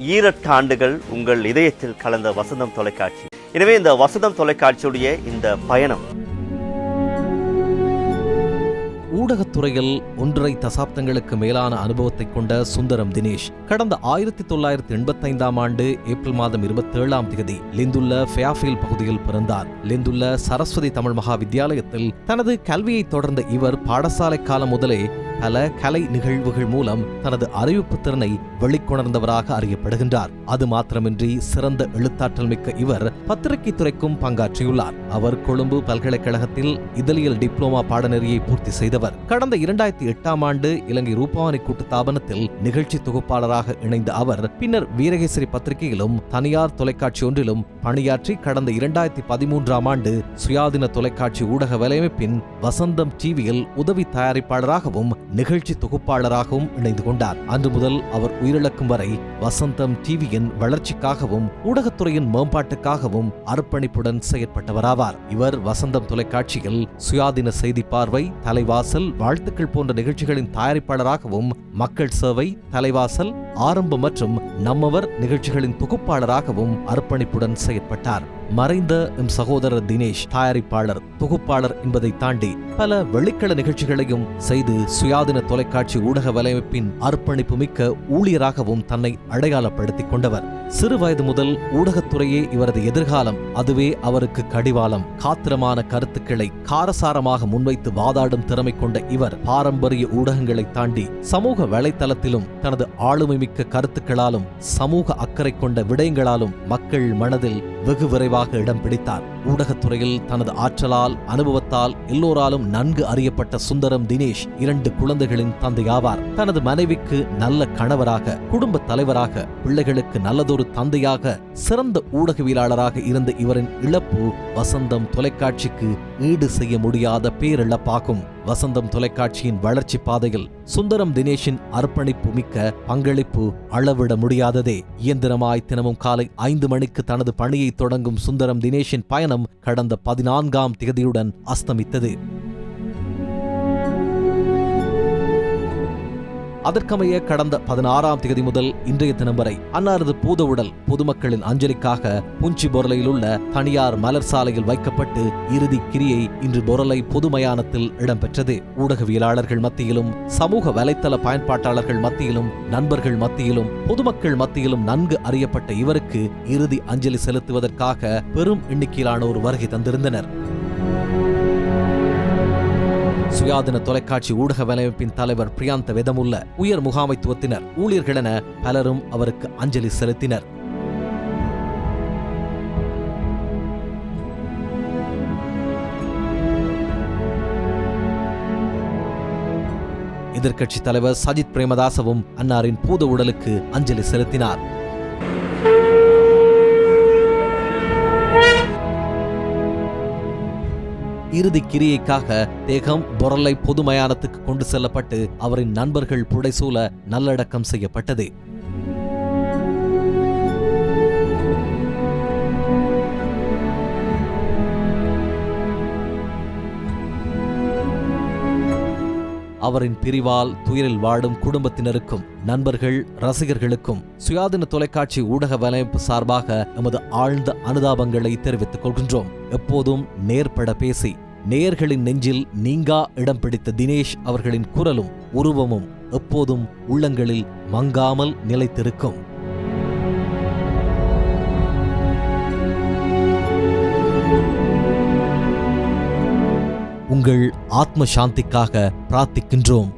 ஈரட்டு ஆண்டுகள் உங்கள் இதயத்தில் கலந்த வசந்தம் தொலைக்காட்சி. எனவே இந்த வசந்தம் தொலைக்காட்சியுடைய இந்த பயணம். ஊடகத்துறையில் ஒன்றரை தசாப்தங்களுக்கு மேலான அனுபவத்தை கொண்ட சுந்தரம் தினேஷ் கடந்த ஆயிரத்தி தொள்ளாயிரத்தி எண்பத்தி ஐந்தாம் ஆண்டு ஏப்ரல் மாதம் இருபத்தேழாம் தேதி லிந்துள்ள ஃபேஃபீல் பகுதியில் பிறந்தார். லிந்துள்ள சரஸ்வதி தமிழ் மகா வித்தியாலயத்தில் தனது கல்வியை தொடர்ந்த இவர் பாடசாலை காலம் முதலே பல கலை நிகழ்வுகள் மூலம் தனது அறிவிப்பு திறனை வெளிக்கொணர்ந்தவராக அறியப்படுகின்றார். அது மாத்திரமின்றி சிறந்த எழுத்தாற்றல் மிக்க இவர் பத்திரிகை துறைக்கும் பங்காற்றியுள்ளார். அவர் கொழும்பு பல்கலைக்கழகத்தில் இதழியல் டிப்ளோமா பாடநெறியை பூர்த்தி செய்தவர். கடந்த இரண்டாயிரத்தி எட்டாம் ஆண்டு இலங்கை ரூபவானி கூட்டுத்தாபனத்தில் நிகழ்ச்சி தொகுப்பாளராக இணைந்த அவர் பின்னர் வீரகேசரி பத்திரிகையிலும் தனியார் தொலைக்காட்சி ஒன்றிலும் பணியாற்றி கடந்த இரண்டாயிரத்தி பதிமூன்றாம் ஆண்டு சுயாதீன தொலைக்காட்சி ஊடக வலையமைப்பின் வசந்தம் டிவியில் உதவி தயாரிப்பாளராகவும் நிகழ்ச்சி தொகுப்பாளராகவும் இணைந்து கொண்டார். அன்று முதல் அவர் உயிரிழக்கும் வரை வசந்தம் டிவியின் வளர்ச்சிக்காகவும் ஊடகத்துறையின் மேம்பாட்டுக்காகவும் அர்ப்பணிப்புடன் செயற்பட்டவராவார். இவர் வசந்தம் தொலைக்காட்சியில் சுயாதீன செய்தி பார்வை தலைவாசல் வாழ்த்துக்கள் போன்ற நிகழ்ச்சிகளின் தயாரிப்பாளராகவும் மக்கள் சேவை தலைவாசல் ஆரம்பம் மற்றும் நம்மவர் நிகழ்ச்சிகளின் தொகுப்பாளராகவும் அர்ப்பணிப்புடன் செயற்பட்டார். மறைந்த எம் சகோதரர் தினேஷ் தயாரிப்பாளர் தொகுப்பாளர் என்பதை தாண்டி பல வெளிக்கள நிகழ்ச்சிகளையும் செய்து சுயாதீன தொலைக்காட்சி ஊடக வலையமைப்பின் அர்ப்பணிப்பு மிக்க ஊழியராகவும் தன்னை அடையாளப்படுத்திக் கொண்டவர். சிறு வயது முதல் ஊடகத்துறையே இவரது எதிர்காலம் அதுவே அவருக்கு கடிவாளம். காத்திரமான கருத்துக்களை காரசாரமாக முன்வைத்து வாதாடும் திறமை கொண்ட இவர் பாரம்பரிய ஊடகங்களை தாண்டி சமூக வலைத்தளத்திலும் தனது ஆளுமை மிக்க கருத்துக்களாலும் சமூக அக்கறை கொண்ட விடயங்களாலும் மக்கள் மனதில் வெகு விரைவாக இடம் பிடித்தார். ஊடகத்துறையில் தனது ஆற்றலால் அனுபவத்தால் எல்லோராலும் நன்கு அறியப்பட்ட சுந்தரம் தினேஷ் இரண்டு குழந்தைகளின் தந்தையாவார். தனது மனைவிக்கு நல்ல கணவராக குடும்ப தலைவராக பிள்ளைகளுக்கு நல்லதொரு தந்தையாக சிறந்த ஊடகவியலாளராக இருந்த இவரின் இழப்பு வசந்தம் தொலைக்காட்சிக்கு ஈடு செய்ய முடியாத பேரிழப்பாகும். வசந்தம் தொலைக்காட்சியின் வளர்ச்சி பாதையில் சுந்தரம் தினேஷின் அர்ப்பணிப்பு மிக்க பங்களிப்பு அளவிட முடியாததே. இயந்திரமாய் தினமும் காலை ஐந்து மணிக்கு தனது பணியை தொடங்கும் சுந்தரம் தினேஷின் பயணம் கடந்த பதினான்காம் தேதியுடன் அஸ்தமித்தது. அதற்கமைய கடந்த பதினாறாம் தேதி முதல் இன்றைய தினம் வரை அன்னாரது பூத உடல் பொதுமக்களின் அஞ்சலிக்காக புஞ்சி பொருளையில் உள்ள தனியார் மலர் சாலையில் வைக்கப்பட்டு இறுதி கிரியை இன்று பொருளை பொது மயானத்தில் இடம்பெற்றது. ஊடகவியலாளர்கள் மத்தியிலும் சமூக வலைத்தள பயன்பாட்டாளர்கள் மத்தியிலும் நண்பர்கள் மத்தியிலும் பொதுமக்கள் மத்தியிலும் நன்கு அறியப்பட்ட இவருக்கு இறுதி அஞ்சலி செலுத்துவதற்காக பெரும் எண்ணிக்கையிலானோர் வருகை தந்திருந்தனர். சுயாதீன தொலைக்காட்சி ஊடக வலையமைப்பின் தலைவர் பிரியாந்த வெதமுல்ல உயர் முகாமைத்துவத்தினர் ஊழியர்களென பலரும் அவருக்கு அஞ்சலி செலுத்தினர். எதிர்க்கட்சித் தலைவர் சஜித் பிரேமதாசவும் அன்னாரின் பூத உடலுக்கு அஞ்சலி செலுத்தினார். இறுதி கிரியைக்காக தேகம் பொருளை பொது மயானத்துக்கு கொண்டு செல்லப்பட்டு அவரின் நண்பர்கள் புடைசூல நல்லடக்கம் செய்யப்பட்டது. அவரின் பிரிவால் துயரில் வாடும் குடும்பத்தினருக்கும் நண்பர்கள் ரசிகர்களுக்கும் சுயாதீன தொலைக்காட்சி ஊடக வலையமைப்பு சார்பாக எமது ஆழ்ந்த அனுதாபங்களை தெரிவித்துக் கொள்கின்றோம். எப்போதும் நேர்பட பேசி நேயர்களின் நெஞ்சில் நீங்கா இடம் பிடித்த தினேஷ் அவர்களின் குரலும் உருவமும் எப்போதும் உள்ளங்களில் மங்காமல் நிலைத்திருக்கும். ஆத்ம சாந்திக்காக பிரார்த்திக்கின்றோம்.